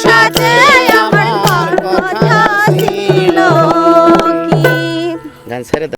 যে আমার কথা ছিল কি? গান ছেড়ে